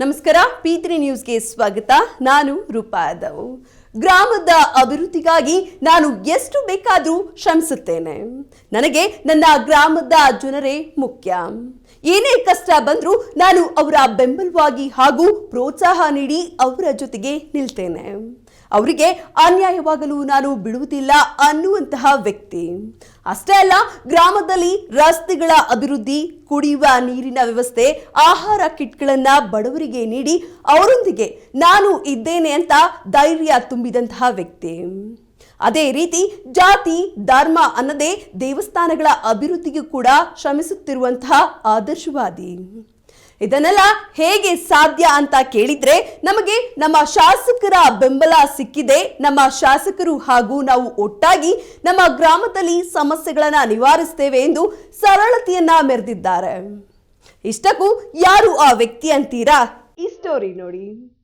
ನಮಸ್ಕಾರ P three ನ್ಯೂಸ್ಗೆ ಸ್ವಾಗತ. ನಾನು ರೂಪಾದವ್ ಗ್ರಾಮದ ಅಭಿವೃದ್ಧಿಗಾಗಿ ನಾನು ಎಷ್ಟು ಬೇಕಾದರೂ ಶ್ರಮಿಸುತ್ತೇನೆ. ನನಗೆ ನನ್ನ ಗ್ರಾಮದ ಜನರೇ ಮುಖ್ಯ. ಏನೇ ಕಷ್ಟ ಬಂದರೂ ನಾನು ಅವರ ಬೆಂಬಲವಾಗಿ ಹಾಗೂ ಪ್ರೋತ್ಸಾಹ ನೀಡಿ ಅವರ ಜೊತೆಗೆ ನಿಲ್ತೇನೆ. ಅವರಿಗೆ ಅನ್ಯಾಯವಾಗಲು ನಾನು ಬಿಡುವುದಿಲ್ಲ ಅನ್ನುವಂತಹ ವ್ಯಕ್ತಿ. ಅಷ್ಟೇ ಅಲ್ಲ, ಗ್ರಾಮದಲ್ಲಿ ರಸ್ತೆಗಳ ಅಭಿವೃದ್ಧಿ, ಕುಡಿಯುವ ನೀರಿನ ವ್ಯವಸ್ಥೆ, ಆಹಾರ ಕಿಟ್ಗಳನ್ನು ಬಡವರಿಗೆ ನೀಡಿ ಅವರೊಂದಿಗೆ ನಾನು ಇದ್ದೇನೆ ಅಂತ ಧೈರ್ಯ ತುಂಬಿದಂತಹ ವ್ಯಕ್ತಿ. ಅದೇ ರೀತಿ ಜಾತಿ, ಧರ್ಮ ಅನ್ನದೇ ದೇವಸ್ಥಾನಗಳ ಅಭಿವೃದ್ಧಿಗೂ ಕೂಡ ಶ್ರಮಿಸುತ್ತಿರುವಂತಹ ಆದರ್ಶವಾದಿ. ಇದನ್ನೆಲ್ಲ ಹೇಗೆ ಸಾಧ್ಯ ಅಂತ ಕೇಳಿದ್ರೆ ನಮಗೆ ನಮ್ಮ ಶಾಸಕರ ಬೆಂಬಲ ಸಿಕ್ಕಿದೆ. ನಮ್ಮ ಶಾಸಕರು ಹಾಗೂ ನಾವು ಒಟ್ಟಾಗಿ ನಮ್ಮ ಗ್ರಾಮದಲ್ಲಿ ಸಮಸ್ಯೆಗಳನ್ನ ನಿವಾರಿಸ್ತೇವೆ ಎಂದು ಸರಳತೆಯನ್ನ ಮೆರೆದಿದ್ದಾರೆ. ಇಷ್ಟಕ್ಕೂ ಯಾರು ಆ ವ್ಯಕ್ತಿ ಅಂತೀರಾ? ಈ ಸ್ಟೋರಿ ನೋಡಿ.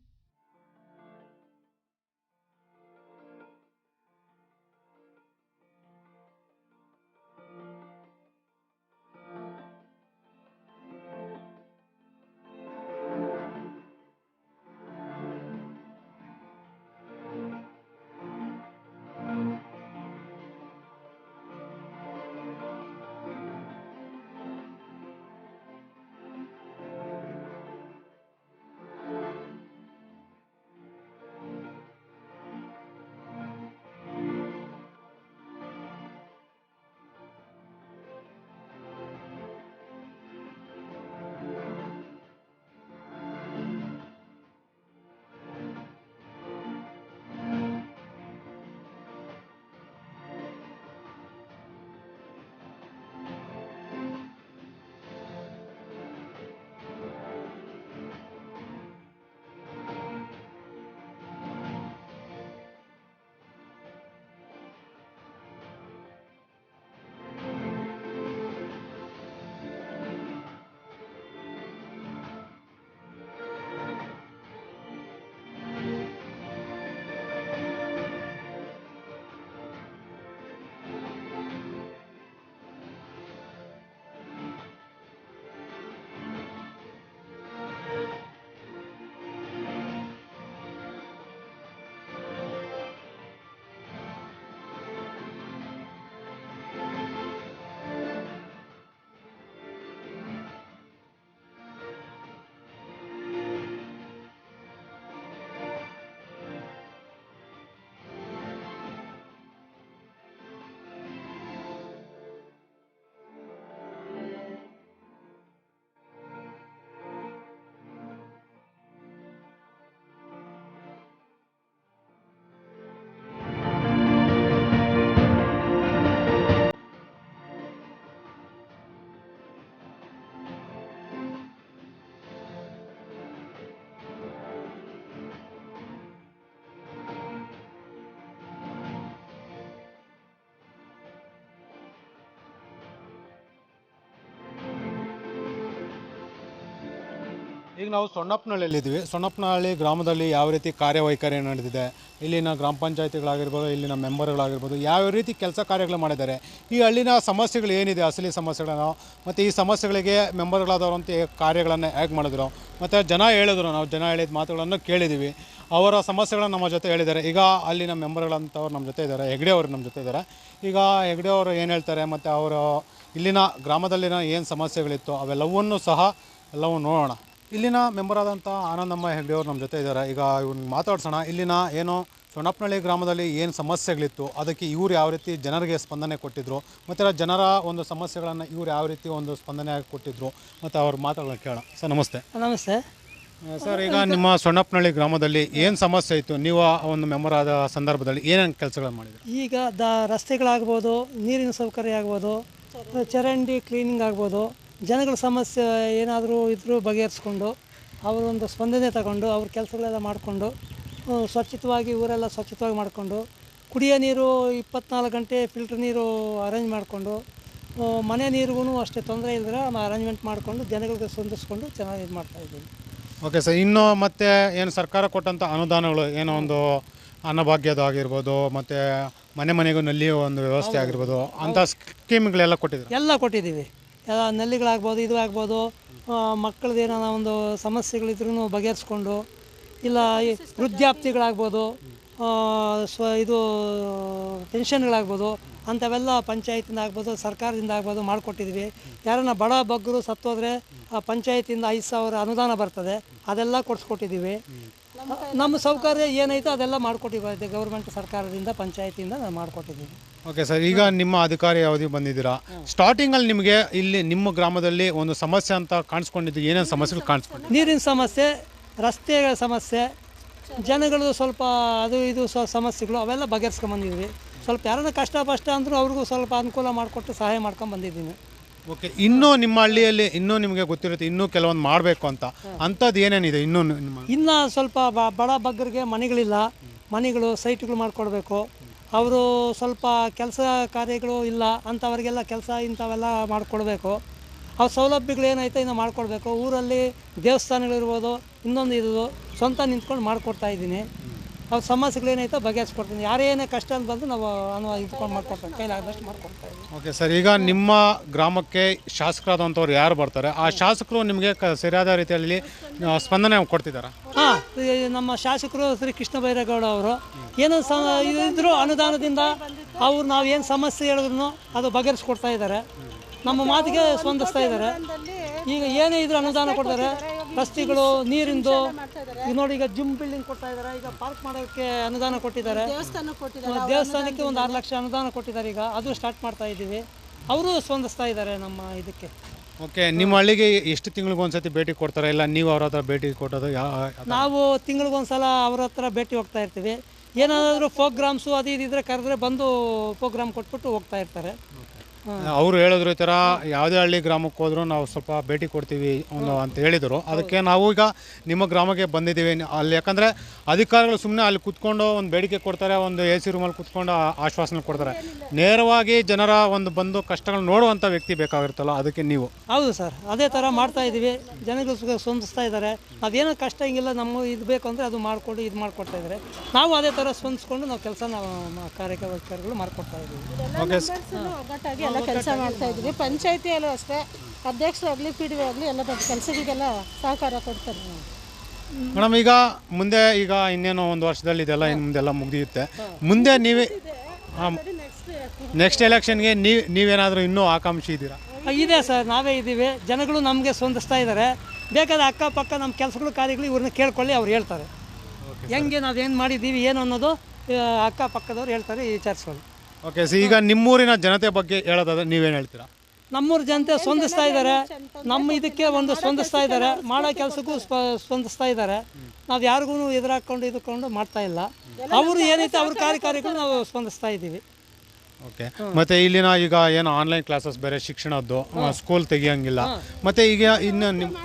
ಈಗ ನಾವು ಸೊಣ್ಣಪ್ಪನಹಳ್ಳಿಯಲ್ಲಿದ್ದೀವಿ ಸೊಣ್ಣಪ್ಪನಹಳ್ಳಿ ಗ್ರಾಮದಲ್ಲಿ ಯಾವ ರೀತಿ ಕಾರ್ಯವೈಖರಿ ನಡೆದಿದೆ, ಇಲ್ಲಿನ ಗ್ರಾಮ ಪಂಚಾಯತಿಗಳಾಗಿರ್ಬೋದು, ಇಲ್ಲಿನ ಮೆಂಬರ್ಗಳಾಗಿರ್ಬೋದು, ಯಾವ ರೀತಿ ಕೆಲಸ ಕಾರ್ಯಗಳು ಮಾಡಿದ್ದಾರೆ, ಈ ಹಳ್ಳಿನ ಸಮಸ್ಯೆಗಳು ಏನಿದೆ ಅಸಲಿ ಸಮಸ್ಯೆಗಳನ್ನು, ಮತ್ತು ಈ ಸಮಸ್ಯೆಗಳಿಗೆ ಮೆಂಬರ್ಗಳಾದವರಂತ ಕಾರ್ಯಗಳನ್ನು ಹೇಗೆ ಮಾಡಿದ್ರು, ಮತ್ತು ಜನ ಹೇಳಿದ್ರು, ನಾವು ಜನ ಹೇಳಿದ ಮಾತುಗಳನ್ನು ಕೇಳಿದ್ದೀವಿ. ಅವರ ಸಮಸ್ಯೆಗಳನ್ನು ನಮ್ಮ ಜೊತೆ ಹೇಳಿದ್ದಾರೆ. ಈಗ ಅಲ್ಲಿನ ಮೆಂಬರ್ಗಳಂಥವ್ರು ನಮ್ಮ ಜೊತೆ ಇದ್ದಾರೆ, ಹೆಗ್ಡೆ ಅವರು ನಮ್ಮ ಜೊತೆ ಇದ್ದಾರೆ. ಈಗ ಹೆಗ್ಡೆ ಅವರು ಏನು ಹೇಳ್ತಾರೆ, ಮತ್ತು ಅವರು ಇಲ್ಲಿನ ಗ್ರಾಮದಲ್ಲಿನ ಏನು ಸಮಸ್ಯೆಗಳಿತ್ತು, ಅವೆಲ್ಲವನ್ನೂ ಸಹ ಎಲ್ಲವೂ ನೋಡೋಣ. ಇಲ್ಲಿನ ಮೆಂಬರ್ ಆದಂಥ ಆನಂದಮ್ಮ ಹೆಗ್ಡೆ ಅವರು ನಮ್ಮ ಜೊತೆ ಇದ್ದಾರೆ. ಈಗ ಇವ್ನ ಮಾತಾಡ್ಸೋಣ. ಇಲ್ಲಿನ ಏನು ಸೊಣಪ್ನಳ್ಳಿ ಗ್ರಾಮದಲ್ಲಿ ಏನು ಸಮಸ್ಯೆಗಳಿತ್ತು? ಅದಕ್ಕೆ ಇವ್ರು ಯಾವ ರೀತಿ ಜನರಿಗೆ ಸ್ಪಂದನೆ ಕೊಟ್ಟಿದ್ರು? ಮತ್ತು ಜನರ ಒಂದು ಸಮಸ್ಯೆಗಳನ್ನು ಇವ್ರು ಯಾವ ರೀತಿ ಒಂದು ಸ್ಪಂದನೆ ಕೊಟ್ಟಿದ್ರು? ಮತ್ತು ಅವ್ರು ಮಾತುಗಳನ್ನ ಕೇಳೋಣ. ಸರ್ ನಮಸ್ತೆ. ನಮಸ್ತೆ. ಸರ್ ಈಗ ನಿಮ್ಮ ಸೊಣ್ಣಪ್ಪನಹಳ್ಳಿ ಗ್ರಾಮದಲ್ಲಿ ಏನು ಸಮಸ್ಯೆ ಇತ್ತು? ನೀವು ಒಂದು ಮೆಂಬರ್ ಆದ ಸಂದರ್ಭದಲ್ಲಿ ಏನೇನು ಕೆಲಸಗಳನ್ನು ಮಾಡಿದ್ರು? ಈಗ ದ ರಸ್ತೆಗಳಾಗ್ಬೋದು ನೀರಿನ ಸೌಕರ್ಯ ಆಗ್ಬೋದು ಚರಂಡಿ ಕ್ಲೀನಿಂಗ್ ಆಗ್ಬೋದು ಜನಗಳ ಸಮಸ್ಯೆ ಏನಾದರೂ ಇದ್ದರೂ ಬಗೆಹರಿಸ್ಕೊಂಡು ಅವರೊಂದು ಸ್ಪಂದನೆ ತಗೊಂಡು ಅವ್ರ ಕೆಲಸಗಳೆಲ್ಲ ಮಾಡಿಕೊಂಡು ಸ್ವಚ್ಛತವಾಗಿ ಊರೆಲ್ಲ ಸ್ವಚ್ಛತವಾಗಿ ಮಾಡಿಕೊಂಡು ಕುಡಿಯೋ ನೀರು ಇಪ್ಪತ್ನಾಲ್ಕು ಗಂಟೆ ಫಿಲ್ಟ್ರ್ ನೀರು ಅರೇಂಜ್ ಮಾಡಿಕೊಂಡು ಮನೆ ನೀರಿಗೂ ಅಷ್ಟೇ ತೊಂದರೆ ಇಲ್ಲದ್ರೆ ಅರೇಂಜ್ಮೆಂಟ್ ಮಾಡಿಕೊಂಡು ಜನಗಳಿಗೆ ಸ್ಪಂದಿಸ್ಕೊಂಡು ಚೆನ್ನಾಗಿ ಇದು ಮಾಡ್ತಾಯಿದ್ದೀವಿ ಓಕೆ ಸರ್ ಇನ್ನು ಮತ್ತೆ ಏನು ಸರ್ಕಾರ ಕೊಟ್ಟಂಥ ಅನುದಾನಗಳು ಏನೋ ಒಂದು ಅನ್ನಭಾಗ್ಯದಾಗಿರ್ಬೋದು ಮತ್ತು ಮನೆ ಮನೆಗೂ ನಲ್ಲಿ ಒಂದು ವ್ಯವಸ್ಥೆ ಆಗಿರ್ಬೋದು ಅಂಥ ಸ್ಕೀಮ್ಗಳೆಲ್ಲ ಕೊಟ್ಟಿದ್ದೀವಿ ಎಲ್ಲ ಕೊಟ್ಟಿದ್ದೀವಿ. ಎಲ್ಲ ನಲ್ಲಿಗಳಾಗ್ಬೋದು ಇದು ಆಗ್ಬೋದು ಮಕ್ಕಳದ್ದು ಏನಾರ ಒಂದು ಸಮಸ್ಯೆಗಳಿದ್ರೂ ಬಗೆಹರಿಸ್ಕೊಂಡು ಇಲ್ಲ ವೃದ್ಧಾಪ್ತಿಗಳಾಗ್ಬೋದು ಸ್ವ ಇದು ಪೆನ್ಷನ್ಗಳಾಗ್ಬೋದು ಅಂಥವೆಲ್ಲ ಪಂಚಾಯತಿಂದ ಆಗ್ಬೋದು ಸರ್ಕಾರದಿಂದ ಆಗ್ಬೋದು ಮಾಡಿಕೊಟ್ಟಿದ್ವಿ. ಯಾರನ್ನ ಬಡ ಬಗ್ಗರು ಸತ್ತೋದ್ರೆ ಆ ಪಂಚಾಯತಿಂದ ಐದು ಸಾವಿರ ಅನುದಾನ ಬರ್ತದೆ ಅದೆಲ್ಲ ಕೊಡಿಸ್ಕೊಟ್ಟಿದ್ದೀವಿ. ನಮ್ಮ ಸೌಕರ್ಯ ಏನೈತೋ ಅದೆಲ್ಲ ಮಾಡಿಕೊಟ್ಟಿದ್ದೀವಿ ಗೌರ್ಮೆಂಟ್ ಸರ್ಕಾರದಿಂದ ಪಂಚಾಯತಿಯಿಂದ ನಾವು ಮಾಡಿಕೊಟ್ಟಿದ್ದೀವಿ. ಓಕೆ ಸರ್ ಈಗ ನಿಮ್ಮ ಅಧಿಕಾರಿ ಅವಧಿ ಬಂದಿದ್ದೀರಾ? ಸ್ಟಾರ್ಟಿಂಗಲ್ಲಿ ನಿಮಗೆ ಇಲ್ಲಿ ನಿಮ್ಮ ಗ್ರಾಮದಲ್ಲಿ ಒಂದು ಸಮಸ್ಯೆ ಅಂತ ಕಾಣಿಸ್ಕೊಂಡಿದ್ದು ಏನೇನು ಸಮಸ್ಯೆಗಳು ಕಾಣಿಸ್ಕೊಂಡು ನೀರಿನ ಸಮಸ್ಯೆ ರಸ್ತೆಗಳ ಸಮಸ್ಯೆ ಜನಗಳು ಸ್ವಲ್ಪ ಅದು ಇದು ಸ ಸಮಸ್ಯೆಗಳು ಅವೆಲ್ಲ ಬಗೆಹರಿಸ್ಕೊಂಬಂದಿದ್ವಿ ಸ್ವಲ್ಪ ಯಾರನ್ನ ಕಷ್ಟ ಪಷ್ಟ ಅಂದರೂ ಅವ್ರಿಗೂ ಸ್ವಲ್ಪ ಅನುಕೂಲ ಮಾಡಿಕೊಟ್ಟು ಸಹಾಯ ಮಾಡ್ಕೊಂಡು ಬಂದಿದ್ದೀನಿ. ಓಕೆ ಇನ್ನೂ ನಿಮ್ಮ ಹಳ್ಳಿಯಲ್ಲಿ ಇನ್ನೂ ನಿಮಗೆ ಗೊತ್ತಿರುತ್ತೆ ಇನ್ನೂ ಕೆಲವೊಂದು ಮಾಡಬೇಕು ಅಂತ. ಅಂಥದ್ದು ಏನೇನಿದೆ ಇನ್ನೂ ನಿಮ್ಮ ಇನ್ನು ಸ್ವಲ್ಪ ಬ- ಬಡ ಬಗ್ಗರಿಗೆ ಮನೆಗಳಿಲ್ಲ. ಮನೆಗಳು ಸೈಟ್ಗಳು ಮಾಡಿಕೊಡ್ಬೇಕು. ಅವರು ಸ್ವಲ್ಪ ಕೆಲಸ ಕಾರ್ಯಗಳು ಇಲ್ಲ ಅಂಥವ್ರಿಗೆಲ್ಲ ಕೆಲಸ ಇಂಥವೆಲ್ಲ ಮಾಡಿಕೊಡ್ಬೇಕು. ಆ ಸೌಲಭ್ಯಗಳು ಏನೈತೆ ಇನ್ನು ಮಾಡಿಕೊಡ್ಬೇಕು. ಊರಲ್ಲಿ ದೇವಸ್ಥಾನಗಳಿರ್ಬೋದು ಇನ್ನೊಂದು ಇರೋದು ಸ್ವಂತ ನಿಂತ್ಕೊಂಡು ಮಾಡಿಕೊಡ್ತಾ ಇದ್ದೀನಿ. ಅವ್ರ ಸಮಸ್ಯೆಗಳೇನೈತೆ ಬಗೆಹರಿಸ್ಕೊಡ್ತೀನಿ. ಯಾರೇ ಏನೇ ಕಷ್ಟ ಅಂತ ಬಂದು ನಾವು ಅನುವ ಇದ್ಕೊಂಡು ಮಾಡ್ಕೊಡ್ತೀನಿ ಕೈಲಾದಷ್ಟು ಮಾಡ್ಕೊಡ್ತಾ ಇದ್ದೀನಿ. ಓಕೆ ಸರ್ ಈಗ ನಿಮ್ಮ ಗ್ರಾಮಕ್ಕೆ ಶಾಸಕರಾದಂಥವ್ರು ಯಾರು ಬರ್ತಾರೆ? ಆ ಶಾಸಕರು ನಿಮಗೆ ಕ ಸರಿಯಾದ ರೀತಿಯಲ್ಲಿ ಸ್ಪಂದನೆ ಕೊಡ್ತಿದ್ದಾರೆ? ಹಾಂ ನಮ್ಮ ಶಾಸಕರು ಶ್ರೀ ಕೃಷ್ಣ ಬೈರೇಗೌಡ ಅವರು. ಏನೋ ಸ ಇದ್ರು ಅನುದಾನದಿಂದ ಅವ್ರು ನಾವು ಏನು ಸಮಸ್ಯೆ ಹೇಳಿದ್ರು ಅದು ಬಗೆಹರಿಸ್ಕೊಡ್ತಾ ಇದ್ದಾರೆ ನಮ್ಮ ಮಾತಿಗೆ ಸ್ಪಂದಿಸ್ತಾ ಇದ್ದಾರೆ ಈಗ ಏನೇ ಇದ್ರು ಅನುದಾನ ಕೊಡ್ತಾರೆ. ರಸ್ತೆಗಳು ನೀರಿಂದು ಈಗ ನೋಡಿ ಈಗ ಜಿಮ್ ಬಿಲ್ಡಿಂಗ್ ಕೊಡ್ತಾ ಇದ್ದಾರೆ ಈಗ ಪಾರ್ಕ್ ಮಾಡೋಕ್ಕೆ ಅನುದಾನ ಕೊಟ್ಟಿದ್ದಾರೆ. ದೇವಸ್ಥಾನಕ್ಕೆ ಒಂದು ಆರು ಲಕ್ಷ ಅನುದಾನ ಕೊಟ್ಟಿದ್ದಾರೆ. ಈಗ ಅದು ಸ್ಟಾರ್ಟ್ ಮಾಡ್ತಾ ಇದ್ದೀವಿ. ಅವರು ಸ್ಪಂದಿಸ್ತಾ ಇದ್ದಾರೆ ನಮ್ಮ ಇದಕ್ಕೆ. ಓಕೆ ನಿಮ್ಮ ಹಳ್ಳಿಗೆ ಎಷ್ಟು ತಿಂಗಳಿಗೆ ಒಂದ್ಸತಿ ಭೇಟಿ ಕೊಡ್ತಾರೆ? ಇಲ್ಲ ನೀವು ಅವ್ರ ಹತ್ರ ಭೇಟಿ ಕೊಟ್ಟೋದು ಯಾವ ನಾವು ತಿಂಗಳಿಗೊಂದ್ಸಲ ಅವ್ರ ಹತ್ರ ಭೇಟಿ ಹೋಗ್ತಾ ಇರ್ತೀವಿ. ಏನಾದರೂ ಪ್ರೋಗ್ರಾಮ್ಸು ಅದು ಇದು ಇದ್ರೆ ಕರೆದ್ರೆ ಬಂದು ಪ್ರೋಗ್ರಾಮ್ ಕೊಟ್ಬಿಟ್ಟು ಹೋಗ್ತಾ ಇರ್ತಾರೆ. ಅವರು ಹೇಳಿದ್ರು ಈ ಥರ ಯಾವುದೇ ಹಳ್ಳಿ ಗ್ರಾಮಕ್ಕೆ ಹೋದ್ರೂ ನಾವು ಸ್ವಲ್ಪ ಭೇಟಿ ಕೊಡ್ತೀವಿ ಒಂದು ಅಂತ ಹೇಳಿದರು. ಅದಕ್ಕೆ ನಾವು ಈಗ ನಿಮ್ಮ ಗ್ರಾಮಕ್ಕೆ ಬಂದಿದ್ದೀವಿ. ಅಲ್ಲಿ ಯಾಕಂದರೆ ಅಧಿಕಾರಿಗಳು ಸುಮ್ಮನೆ ಅಲ್ಲಿ ಕುತ್ಕೊಂಡು ಒಂದು ಬೇಡಿಕೆ ಕೊಡ್ತಾರೆ ಒಂದು ಎ ಸಿ ರೂಮಲ್ಲಿ ಕುತ್ಕೊಂಡು ಆಶ್ವಾಸನೆ ಕೊಡ್ತಾರೆ. ನೇರವಾಗಿ ಜನರ ಒಂದು ಬಂದು ಕಷ್ಟಗಳು ನೋಡುವಂಥ ವ್ಯಕ್ತಿ ಬೇಕಾಗಿರುತ್ತಲ್ಲ ಅದಕ್ಕೆ ನೀವು. ಹೌದು ಸರ್ ಅದೇ ಥರ ಮಾಡ್ತಾ ಇದ್ದೀವಿ. ಜನಗಳು ಸುಖ ಸ್ಪಂದಿಸ್ತಾ ಇದ್ದಾರೆ. ಅದೇನೋ ಕಷ್ಟ ಹಿಂಗಿಲ್ಲ ನಮ್ಮ ಇದು ಬೇಕು ಅಂದರೆ ಅದು ಮಾಡಿಕೊಂಡು ಇದು ಮಾಡಿಕೊಡ್ತಾ ಇದ್ದಾರೆ. ನಾವು ಅದೇ ಥರ ಸ್ಪಂದಿಸ್ಕೊಂಡು ನಾವು ಕೆಲಸ ನಾವು ಕಾರ್ಯಕರ್ತರುಗಳು ಮಾಡಿಕೊಡ್ತಾ ಇದ್ದೀವಿ. ಓಕೆ ಒಗ್ಗಟ್ಟಾಗಿ ಎಲ್ಲ ಕೆಲಸ ಮಾಡ್ತಾ ಇದ್ದೀವಿ ಪಂಚಾಯತಿಯಲ್ಲೂ ಅಷ್ಟೇ. ಅಧ್ಯಕ್ಷರಾಗಲಿ ಪಿ ಡಿ ಆಗಲಿ ಎಲ್ಲ ದೊಡ್ಡ ಕೆಲಸಗಳಿಗೆಲ್ಲ ಸಹಕಾರ ಕೊಡ್ತಾರೆ. ಮೇಡಮ್ ಈಗ ಮುಂದೆ ಈಗ ಇನ್ನೇನು ಒಂದು ವರ್ಷದಲ್ಲಿ ಇದೆಲ್ಲ ಇನ್ನು ಮುಂದೆಲ್ಲ ಮುಗಿಯುತ್ತೆ ಮುಂದೆ ನೀವೇ ನೆಕ್ಸ್ಟ್ ಎಲೆಕ್ಷನ್ಗೆ ನೀವು ನೀವೇನಾದರೂ ಇನ್ನೂ ಆಕಾಂಕ್ಷಿ ಇದ್ದೀರಾ? ಇದೆ ಸರ್ ನಾವೇ ಇದ್ದೀವಿ. ಜನಗಳು ನಮಗೆ ಸ್ವಂದಿಸ್ತಾ ಇದ್ದಾರೆ. ಬೇಕಾದ ಅಕ್ಕಪಕ್ಕ ನಮ್ಮ ಕೆಲಸಗಳು ಕಾರ್ಯಗಳು ಇವ್ರನ್ನ ಕೇಳ್ಕೊಳ್ಳಿ ಅವ್ರು ಹೇಳ್ತಾರೆ. ಹೆಂಗೆ ಏನು ಮಾಡಿದ್ದೀವಿ ಏನು ಅನ್ನೋದು ಅಕ್ಕಪಕ್ಕದವ್ರು ಹೇಳ್ತಾರೆ ವಿಚಾರಿಸ್ಕೊಳ್ಳಿ. ಓಕೆ ಸೊ ಈಗ ನಿಮ್ಮೂರಿನ ಜನತೆ ಬಗ್ಗೆ ಹೇಳೋದಾದ್ರೆ ನೀವೇನು ಹೇಳ್ತೀರಾ? ನಮ್ಮೂರ ಜನತೆ ಸ್ಪಂದಿಸ್ತಾ ಇದ್ದಾರೆ. ನಮ್ಮ ಇದಕ್ಕೆ ಒಂದು ಸ್ಪಂದಿಸ್ತಾ ಇದ್ದಾರೆ. ಮಾಡೋ ಕೆಲಸಕ್ಕೂ ಸ್ಪ ಸ್ಪಂದಿಸ್ತಾ ಇದ್ದಾರೆ. ನಾವು ಯಾರಿಗೂ ಎದುರಾಕೊಂಡು ಇದ್ಕೊಂಡು ಮಾಡ್ತಾ ಇಲ್ಲ. ಅವರು ಏನೈತೆ ಅವ್ರ ಕಾರ್ಯಕಾರಿಗಳು ನಾವು ಸ್ಪಂದಿಸ್ತಾ ಇದ್ದೀವಿ. ಓಕೆ ಮತ್ತೆ ಇಲ್ಲಿನ ಈಗ ಏನು ಆನ್ಲೈನ್ ಕ್ಲಾಸಸ್ ಬೇರೆ ಶಿಕ್ಷಣದ್ದು ಸ್ಕೂಲ್ ತೆಗಿಯಂಗಿಲ್ಲ. ಮತ್ತೆ ಈಗ ಇನ್ನು ನಿಮ್ಮ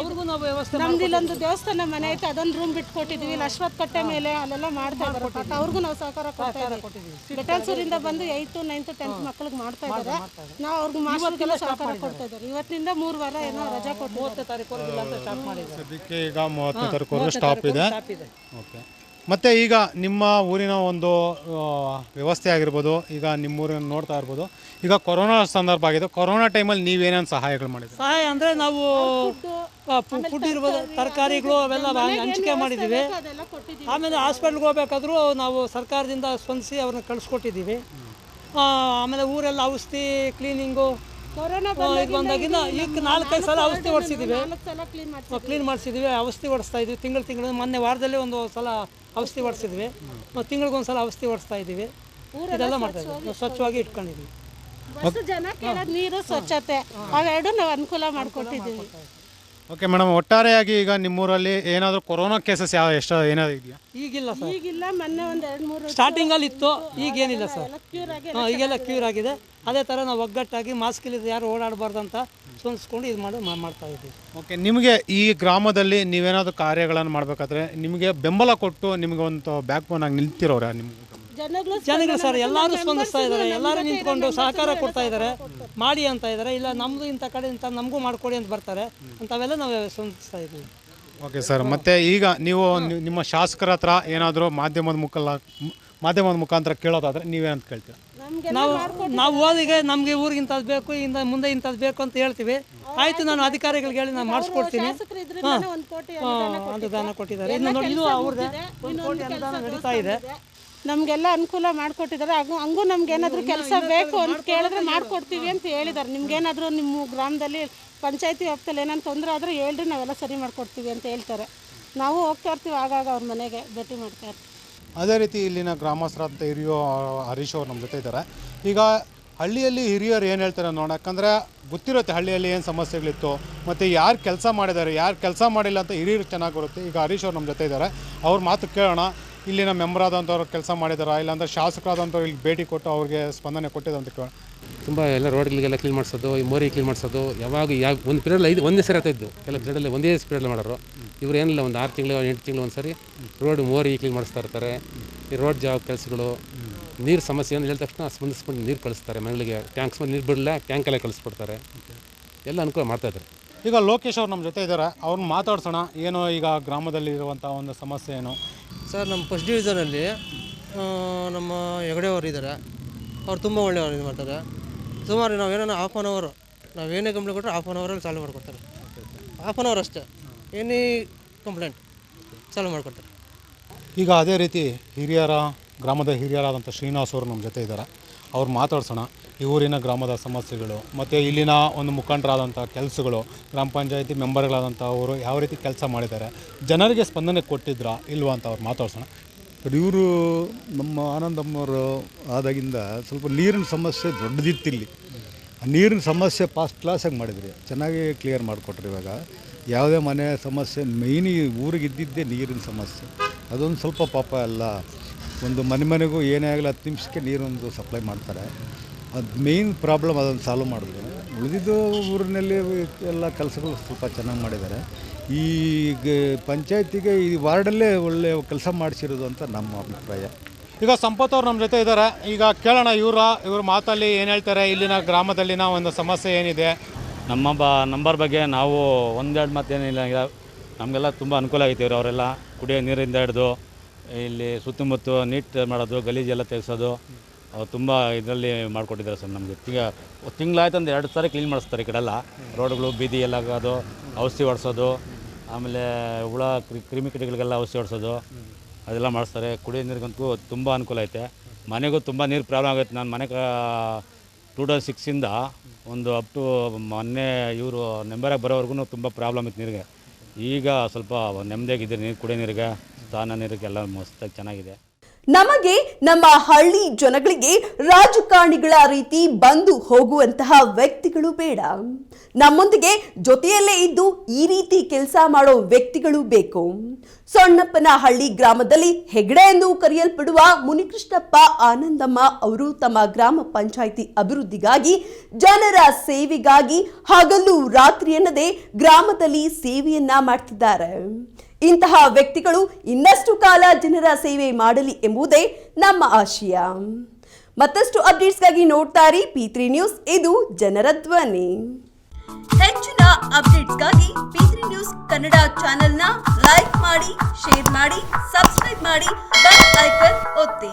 ಅವ್ರಿಗೂ ನಾವು ವ್ಯವಸ್ಥೆ ನಮ್ದು ಇಲ್ಲೊಂದು ದೇವಸ್ಥಾನ ಮನೆ ಐತೆ ಅದೊಂದು ರೂಮ್ ಬಿಟ್ಕೊಟ್ಟಿದ್ವಿ ಇಲ್ಲಿ ಅಶ್ವತ್ಥ ಕಟ್ಟೆ ಮೇಲೆ ಅಲ್ಲೆಲ್ಲ ಮಾಡ್ತಾ ಇದ್ದಾರೆ. ಪಾಪ ಅವ್ರಿಗೂ ನಾವು ಸಹಕಾರ ಕೊಡ್ತಾ ಇದ್ದೀವಿ. ಬೆಟಲ್ಸೂರಿಂದ ಬಂದು ಏಯ್ತು ನೈನ್ತ್ ಟೆಂತ್ ಮಕ್ಳಿಗೆ ಮಾಡ್ತಾ ಇದ್ದಾರೆ. ನಾವು ಅವ್ರಿಗೆ ಮಾಸ್ಟರ್ಗೆಲ್ಲ ಸಹಕಾರ ಕೊಡ್ತಾ ಇದ್ದಾರೆ. ಇವತ್ತಿನಿಂದ ಮೂರು ವಾರ ಏನೋ ರಜಾ ಕೊಟ್ಟು ಮೂವತ್ತನೇ ತಾರೀಕು ಸದ್ಯಕ್ಕೆ ಈಗ ಮೂವತ್ತು ತಾರೀಕು ಸ್ಟಾಪ್ ಇದೆ. ಸ್ಟಾಪ್ ಇದೆ. ಓಕೆ ಮತ್ತೆ ಈಗ ನಿಮ್ಮ ಊರಿನ ಒಂದು ವ್ಯವಸ್ಥೆ ಆಗಿರ್ಬೋದು ಈಗ ನಿಮ್ಮ ಊರಿನ ನೋಡ್ತಾ ಇರ್ಬೋದು. ಈಗ ಕೊರೋನಾ ಸಂದರ್ಭ ಆಗಿದೆ ಕೊರೋನಾ ಟೈಮಲ್ಲಿ ನೀವೇನೇನು ಸಹಾಯಗಳು ಮಾಡಿದ್ರಿ? ಸಹಾಯ ಅಂದರೆ ನಾವು ಫುಡ್ ಇರ್ಬೋದು ತರಕಾರಿಗಳು ಅವೆಲ್ಲ ಹಂಚಿಕೆ ಮಾಡಿದ್ದೀವಿ. ಆಮೇಲೆ ಹಾಸ್ಪಿಟ್ಲ್ಗೆ ಹೋಗ್ಬೇಕಾದ್ರೂ ನಾವು ಸರ್ಕಾರದಿಂದ ಸ್ಪಂದಿಸಿ ಅವ್ರನ್ನ ಕಳಿಸ್ಕೊಟ್ಟಿದ್ದೀವಿ. ಆ, ಆಮೇಲೆ ಊರೆಲ್ಲ ಔಷಧಿ ಕ್ಲೀನಿಂಗು ಕೊರೋನಾ ಬಂದಾಗಿಂದ ಈಗ ನಾಲ್ಕೈದು ಸಲ ಔಷಧಿ ಹೊಡ್ಸಿದ್ದೀವಿ ಕ್ಲೀನ್ ಮಾಡಿ ಕ್ಲೀನ್ ಮಾಡಿಸಿದ್ವಿ. ಔಷಧಿ ಹೊಡಿಸ್ತಾ ಇದ್ವಿ. ತಿಂಗಳು ತಿಂಗಳು ಮೊನ್ನೆ ವಾರದಲ್ಲಿ ಒಂದು ಸಲ ಔಷಧಿ ಹೊಡಿಸಿದ್ವಿ ಮತ್ತು ತಿಂಗಳಿಗೊಂದು ಸಲ ಔಷಧಿ ಹೊಡಿಸ್ತಾ ಇದ್ದೀವಿ. ಇದೆಲ್ಲ ಮಾಡ್ತಾ ಇದ್ವಿ ಸ್ವಚ್ಛವಾಗಿ ಇಟ್ಕೊಂಡಿದ್ವಿ ಜನ ನೀರು ಸ್ವಚ್ಛತೆ ಅವೆರಡು ನಾವು ಅನುಕೂಲ ಮಾಡಿಕೊಟ್ಟಿದ್ದೀವಿ. ಓಕೆ ಮೇಡಮ್ ಒಟ್ಟಾರೆಯಾಗಿ ಈಗ ನಿಮ್ಮೂರಲ್ಲಿ ಏನಾದರೂ ಕೊರೋನಾ ಕೇಸಸ್ ಯಾವ ಎಷ್ಟು ಏನಾದ್ರು ಇದೆಯಾ? ಈಗಿಲ್ಲ ಸರ್. ಈಗಿಲ್ಲ ಮೊನ್ನೆ ಒಂದು ಎರಡು ಮೂರು ಸ್ಟಾರ್ಟಿಂಗಲ್ಲಿ ಇತ್ತು ಈಗೇನಿಲ್ಲ ಸರ್. ಕ್ಯೂರ್ ಆಗಿ ಹಾಂ ಈಗೆಲ್ಲ ಕ್ಯೂರ್ ಆಗಿದೆ. ಅದೇ ಥರ ನಾವು ಒಗ್ಗಟ್ಟಾಗಿ ಮಾಸ್ಕ್ ಇಲ್ಲದೆ ಯಾರು ಓಡಾಡಬಾರ್ದು ಅಂತ ಇದು ಮಾಡಿ ಮಾ- ಮಾಡ್ತಾ ಇದ್ದೀವಿ. ಓಕೆ ನಿಮಗೆ ಈ ಗ್ರಾಮದಲ್ಲಿ ನೀವೇನಾದರೂ ಕಾರ್ಯಗಳನ್ನು ಮಾಡಬೇಕಾದ್ರೆ ನಿಮಗೆ ಬೆಂಬಲ ಕೊಟ್ಟು ನಿಮಗೆ ಒಂದು ಬ್ಯಾಕ್ ಬೋನ್ ಆಗಿ ನಿಲ್ತಿರೋರ ನಿಮ್ಗೆ? ಜನಗಳು ಸರ್ ಎಲ್ಲರೂ ಸ್ಪಂದಿಸ್ತಾ ಇದ್ದಾರೆ ಎಲ್ಲರೂ ನಿಂತ್ಕೊಂಡು ಸಹಕಾರ ಕೊಡ್ತಾ ಇದ್ದಾರೆ ಮಾಡಿ ಅಂತ ಇದ್ದಾರೆ ಇಲ್ಲ ನಮ್ಮದು ಇಂಥ ಕಡೆ ಇಂಥ ನಮಗೂ ಮಾಡ್ಕೊಡಿ ಅಂತ ಬರ್ತಾರೆ ಅಂಥವೆಲ್ಲ ನಾವು ಸ್ಪಂದಿಸ್ತಾ ಇದ್ದೀವಿ. ಓಕೆ ಸರ್ ಮತ್ತೆ ಈಗ ನೀವು ನಿಮ್ಮ ಶಾಸಕರ ಹತ್ರ ಏನಾದರೂ ಮಾಧ್ಯಮದ ಮುಖಲ್ಲ ಮಾಧ್ಯಮದ ಮುಖಾಂತರ ಕೇಳೋದಾದ್ರೆ ನೀವೇನಂತ ಕೇಳ್ತೀರಾ? ನಾವು ನಾವು ಓದಿಗೆ ನಮಗೆ ಊರಿಗೆ ಇಂಥದ್ದು ಬೇಕು ಇಂದ ಮುಂದೆ ಇಂಥದ್ದು ಬೇಕು ಅಂತ ಹೇಳ್ತೀವಿ. ಆಯ್ತು ನಾನು ಅಧಿಕಾರಿಗಳಿಗೆ ಹೇಳಿ ನಾನು ಮಾಡಿಸ್ಕೊಡ್ತೀನಿ. ಶಾಸಕರು ಒಂದು ಕೋಟಿ ಅನುದಾನ ಕೊಟ್ಟಿದ್ದಾರೆ. ಇನ್ನು ನೋಡಿ ಇದು ಅವ್ರದ್ದೇ ಒಂದು ಕೋಟಿ ಅನುದಾನ ನಡೀತಾ ಇದೆ. ನಮಗೆಲ್ಲ ಅನುಕೂಲ ಮಾಡಿಕೊಟ್ಟಿದ್ದಾರೆ. ಹಾಗೂ ಹಂಗೂ ನಮ್ಗೆ ಏನಾದರೂ ಕೆಲಸ ಬೇಕು ಅಂತ ಕೇಳಿದ್ರೆ ಮಾಡಿಕೊಡ್ತೀವಿ ಅಂತ ಹೇಳಿದ್ದಾರೆ. ನಿಮ್ಗೇನಾದರೂ ನಿಮ್ಮ ಗ್ರಾಮದಲ್ಲಿ ಪಂಚಾಯತಿ ವ್ಯಾಪ್ತಿಯಲ್ಲಿ ಏನಾದ್ರು ತೊಂದರೆ ಆದರೆ ಹೇಳ್ರಿ ನಾವೆಲ್ಲ ಸರಿ ಮಾಡಿಕೊಡ್ತೀವಿ ಅಂತ ಹೇಳ್ತಾರೆ. ನಾವು ಹೋಗ್ತಾ ಇರ್ತೀವಿ ಆಗಾಗ ಅವ್ರ ಮನೆಗೆ ಭೇಟಿ ಮಾಡ್ತಾ ಇರ್ತೀವಿ. ಅದೇ ರೀತಿ ಇಲ್ಲಿನ ಗ್ರಾಮಸ್ಥರಂತ ಹಿರಿಯೋ ಹರೀಶ್ ಅವ್ರು ನಮ್ಮ ಜೊತೆ ಇದ್ದಾರೆ. ಈಗ ಹಳ್ಳಿಯಲ್ಲಿ ಹಿರಿಯರು ಏನು ಹೇಳ್ತಾರೆ ನೋಡೋಣ. ಯಾಕಂದರೆ ಗೊತ್ತಿರುತ್ತೆ ಹಳ್ಳಿಯಲ್ಲಿ ಏನು ಸಮಸ್ಯೆಗಳಿತ್ತು ಮತ್ತು ಯಾರು ಕೆಲಸ ಮಾಡಿದ್ದಾರೆ ಯಾರು ಕೆಲಸ ಮಾಡಿಲ್ಲ ಅಂತ ಹಿರಿಯರು ಚೆನ್ನಾಗಿ ಬರುತ್ತೆ ಈಗ ಹರೀಶ್ ಅವ್ರು ನಮ್ಮ ಜೊತೆ ಇದ್ದಾರೆ. ಅವ್ರ ಮಾತು ಕೇಳೋಣ. ಇಲ್ಲಿನ ಮೆಂಬರ್ ಆದಂಥವ್ರು ಕೆಲಸ ಮಾಡಿದಾರಾ? ಇಲ್ಲಾಂದ್ರೆ ಶಾಸಕರಾದಂಥವ್ರು ಇಲ್ಲಿ ಭೇಟಿ ಕೊಟ್ಟು ಅವ್ರಿಗೆ ಸ್ಪಂದನೆ ಕೊಟ್ಟಿದೆ ಅಂತ ಕೇಳೋಣ ತುಂಬ ಎಲ್ಲ ರೋಡ್ಗಳಿಗೆಲ್ಲ ಕ್ಲೀನ್ ಮಾಡಿಸೋದು ಈ ಮೋರಿ ಕ್ಲೀನ್ ಮಾಡಿಸೋದು ಯಾವಾಗ ಯಾವ ಒಂದು ಪೀರಿಯಡ್ ಐದು ಒಂದೇ ಸರಿ ಆಗ್ತಾಯಿದ್ದು ಕೆಲವು ಪೀರಿಯಡಲ್ಲಿ ಒಂದೇ ಪೀರಿಯಡ್ ಮಾಡೋರು. ಇವ್ರು ಏನಿಲ್ಲ ಒಂದು ಆರು ತಿಂಗಳು ಎಂಟು ತಿಂಗಳು ಒಂದು ಸರಿ ರೋಡ್ ಮೋರಿ ಕ್ಲೀನ್ ಮಾಡಿಸ್ತಾ ಇರ್ತಾರೆ. ಈ ರೋಡ್ ಜಾಬ್ ಕೆಲಸಗಳು ನೀರು ಸಮಸ್ಯೆ ಅಂತ ಹೇಳಿದ ತಕ್ಷಣ ಸ್ಪಂದಿಸ್ಕೊಂಡು ನೀರು ಕಳಿಸ್ತಾರೆ. ಮನೆಗಳಿಗೆ ಟ್ಯಾಂಕ್ಸ್ ಮೇಲೆ ನೀರು ಬಿಡಲ್ಲ ಟ್ಯಾಂಕೆಲ್ಲ ಕಳಿಸ್ಕೊಡ್ತಾರೆ. ಎಲ್ಲ ಅನುಕೂಲ ಮಾಡ್ತಾಯಿದ್ದಾರೆ ಈಗ ಲೋಕೇಶ್ ಅವ್ರು ನಮ್ಮ ಜೊತೆ ಇದ್ದಾರೆ ಅವ್ರನ್ನ ಮಾತಾಡ್ಸೋಣ. ಏನೋ ಈಗ ಗ್ರಾಮದಲ್ಲಿ ಇರುವಂಥ ಒಂದು ಸಮಸ್ಯೆ ಏನು? ಸರ್, ನಮ್ಮ ಫಸ್ಟ್ ಡಿವಿಷನಲ್ಲಿ ನಮ್ಮ ಹೆಗಡೆ ಅವರು ಇದ್ದಾರೆ ಅವ್ರು ತುಂಬ ಒಳ್ಳೆಯವರು ಇದು ಮಾಡ್ತಾರೆ. ಸುಮಾರು ನಾವು ಏನೋ ಹಾಫ್ ಆನ್ ಅವರು ನಾವು ಏನೇ ಕಂಪ್ಲೇಂಟ್ ಕೊಟ್ಟರೆ ಹಾಫ್ ಆನ್ ಅವರಲ್ಲಿ ಸಾಲ್ವ್ ಮಾಡಿಕೊಡ್ತಾರೆ. ಹಾಫ್ ಆನ್ ಅವರ್ ಅಷ್ಟೇ. ಎನಿ ಕಂಪ್ಲೇಂಟ್ ಸಾಲ್ವ್ ಮಾಡಿಕೊಡ್ತಾರೆ. ಈಗ ಅದೇ ರೀತಿ ಹಿರಿಯರ, ಗ್ರಾಮದ ಹಿರಿಯರಾದಂಥ ಶ್ರೀನಿವಾಸ್ ಅವರು ನಮ್ಮ ಜೊತೆ ಇದ್ದಾರೆ. ಅವ್ರು ಮಾತಾಡ್ಸೋಣ. ಈ ಊರಿನ ಗ್ರಾಮದ ಸಮಸ್ಯೆಗಳು, ಮತ್ತು ಇಲ್ಲಿನ ಒಂದು ಮುಖಂಡರಾದಂಥ ಕೆಲಸಗಳು, ಗ್ರಾಮ ಪಂಚಾಯತಿ ಮೆಂಬರ್ಗಳಾದಂಥ ಅವರು ಯಾವ ರೀತಿ ಕೆಲಸ ಮಾಡಿದ್ದಾರೆ, ಜನರಿಗೆ ಸ್ಪಂದನೆ ಕೊಟ್ಟಿದ್ರಾ ಇಲ್ವಾ ಅಂತ ಅವ್ರು ಮಾತಾಡ್ಸೋಣ. ಬಟ್ ಇವರು ನಮ್ಮ ಆನಂದಮ್ಮವರು ಆದಾಗಿಂದ ಸ್ವಲ್ಪ ನೀರಿನ ಸಮಸ್ಯೆ ದೊಡ್ಡದಿತ್ತಿಲ್ಲಿ. ಆ ನೀರಿನ ಸಮಸ್ಯೆ ಫಾಸ್ಟ್ ಕ್ಲಾಸಾಗಿ ಮಾಡಿದ್ರಿ, ಚೆನ್ನಾಗಿ ಕ್ಲಿಯರ್ ಮಾಡಿಕೊಟ್ರಿ ಇವಾಗ. ಯಾವುದೇ ಮನೆ ಸಮಸ್ಯೆ ಮೈನ್ ಊರಿಗೆ ಇದ್ದಿದ್ದೇ ನೀರಿನ ಸಮಸ್ಯೆ. ಅದೊಂದು ಸ್ವಲ್ಪ ಪಾಪ ಅಲ್ಲ ಒಂದು ಮನೆ ಮನೆಗೂ ಏನೇ ಆಗಲಿ ಹತ್ತು ನಿಮಿಷಕ್ಕೆ ನೀರೊಂದು ಸಪ್ಲೈ ಮಾಡ್ತಾರೆ. ಅದು ಮೇಯ್ನ್ ಪ್ರಾಬ್ಲಮ್ ಅದನ್ನು ಸಾಲ್ವ್ ಮಾಡಿದ್ರು ಉಳಿದಿದ್ದು ಊರಿನಲ್ಲಿ ಎಲ್ಲ ಕೆಲಸಗಳು ಸ್ವಲ್ಪ ಚೆನ್ನಾಗಿ ಮಾಡಿದ್ದಾರೆ. ಈ ಗ- ಪಂಚಾಯತಿಗೆ ಈ ವಾರ್ಡಲ್ಲೇ ಒಳ್ಳೆ ಕೆಲಸ ಮಾಡಿಸಿರೋದು ಅಂತ ನಮ್ಮ ಅಭಿಪ್ರಾಯ. ಈಗ ಸಂಪತ್ ಅವ್ರು ನಮ್ಮ ಜೊತೆ ಇದ್ದಾರೆ. ಈಗ ಕೇಳೋಣ ಇವರ ಇವ್ರ ಮಾತಲ್ಲಿ ಏನು ಹೇಳ್ತಾರೆ? ಇಲ್ಲಿನ ಗ್ರಾಮದಲ್ಲಿನ ಒಂದು ಸಮಸ್ಯೆ ಏನಿದೆ? ನಮ್ಮ ಬ ನಂಬರ್ ಬಗ್ಗೆ ನಾವು ಒಂದೆರಡು ಮಾತೇನಿಲ್ಲ ಈಗ ನಮಗೆಲ್ಲ ತುಂಬ ಅನುಕೂಲ ಆಗೈತೆ ಇವರು ಅವರೆಲ್ಲ ಕುಡಿಯೋ ನೀರಿಂದ ಹಿಡಿದು ಇಲ್ಲಿ ಸುತ್ತಮುತ್ತ ನೀಟ್ ಮಾಡೋದು ಗಲೀಜೆಲ್ಲ ತೆಗೆಸೋದು. ಅವ್ರು ತುಂಬ ಇದರಲ್ಲಿ ಮಾಡಿಕೊಟ್ಟಿದ್ದಾರೆ ಸರ್ ನಮಗೆ. ಈಗ ತಿಂಗಳಾಯ್ತು ಒಂದು ಎರಡು ಸಾರಿ ಕ್ಲೀನ್ ಮಾಡಿಸ್ತಾರೆ ಈ ಕಡೆಲ್ಲ. ರೋಡ್ಗಳು, ಬೀದಿ ಎಲ್ಲ ಆಗೋದು, ಔಷಧಿ ಹೊಡ್ಸೋದು, ಆಮೇಲೆ ಹುಳ, ಕ್ರಿ- ಕ್ರಿಮಿಕೀಟಗಳಿಗೆಲ್ಲ ಔಷಧಿ ಹೊಡ್ಸೋದು, ಅದೆಲ್ಲ ಮಾಡಿಸ್ತಾರೆ. ಕುಡಿಯೋ ನೀರಿಗಂತೂ ತುಂಬ ಅನುಕೂಲ ಐತೆ. ಮನೆಗೂ ತುಂಬ ನೀರು ಪ್ರಾಬ್ಲಮ್ ಆಗೈತೆ ನಾನು ಮನೆ ಟೂ ತೌಸಂಡ್ ಸಿಕ್ಸಿಂದ ಒಂದು ಅಪ್ ಟು ಮೊನ್ನೆ ಇವರು ನೆಂಬರಾಗಿ ಬರೋವರೆಗೂ ತುಂಬ ಪ್ರಾಬ್ಲಮ್ ಇತ್ತು ನೀರಿಗೆ. ಈಗ ಸ್ವಲ್ಪ ನೆಮ್ಮದಿಯಾಗಿದ್ದೀರಿ ನೀರು, ಕುಡಿಯೋ ನೀರಿಗೆ, ಸ್ನಾನ ನೀರಿಗೆಲ್ಲ ಮಸ್ತಾಗಿ ಚೆನ್ನಾಗಿದೆ. ನಮಗೆ ನಮ್ಮ ಹಳ್ಳಿ ಜನಗಳಿಗೆ ರಾಜಕಾರಣಿಗಳ ರೀತಿ ಬಂದು ಹೋಗುವಂತಹ ವ್ಯಕ್ತಿಗಳು ಬೇಡ. ನಮ್ಮೊಂದಿಗೆ ಜೊತೆಯಲ್ಲೇ ಇದ್ದು ಈ ರೀತಿ ಕೆಲಸ ಮಾಡೋ ವ್ಯಕ್ತಿಗಳು ಬೇಕು. ಸೊಣ್ಣಪ್ಪನ ಹಳ್ಳಿ ಗ್ರಾಮದಲ್ಲಿ ಹೆಗ್ಡೆ ಎಂದು ಕರೆಯಲ್ಪಡುವ ಮುನಿಕೃಷ್ಣಪ್ಪ ಆನಂದಮ್ಮ ಅವರು ತಮ್ಮ ಗ್ರಾಮ ಪಂಚಾಯಿತಿ ಅಭಿವೃದ್ಧಿಗಾಗಿ, ಜನರ ಸೇವೆಗಾಗಿ ಹಗಲು ರಾತ್ರಿ ಎನ್ನದೆ ಗ್ರಾಮದಲ್ಲಿ ಸೇವೆಯನ್ನ ಮಾಡ್ತಿದ್ದಾರೆ. ಇಂತಹ ವ್ಯಕ್ತಿಗಳು ಇನ್ನಷ್ಟು ಕಾಲ ಜನರ ಸೇವೆ ಮಾಡಲಿ ಎಂಬುದೇ ನಮ್ಮ ಆಶಯ. ಮತ್ತಷ್ಟು ಅಪ್ಡೇಟ್ಸ್ಗಾಗಿ ನೋಡ್ತಾ ಇರಿ ಪಿ ತ್ರೀ ನ್ಯೂಸ್ ಇದು ಜನರ ಧ್ವನಿ. ಹೆಚ್ಚಿನ ಅಪ್ಡೇಟ್ಸ್ಗಾಗಿ ಪಿ ತ್ರೀ ನ್ಯೂಸ್ ಕನ್ನಡ ಚಾನೆಲ್ನ ಲೈಕ್ ಮಾಡಿ, ಶೇರ್ ಮಾಡಿ, ಸಬ್ಸ್ಕ್ರೈಬ್ ಮಾಡಿ, ಬೆಲ್ ಐಕನ್ ಒತ್ತಿ.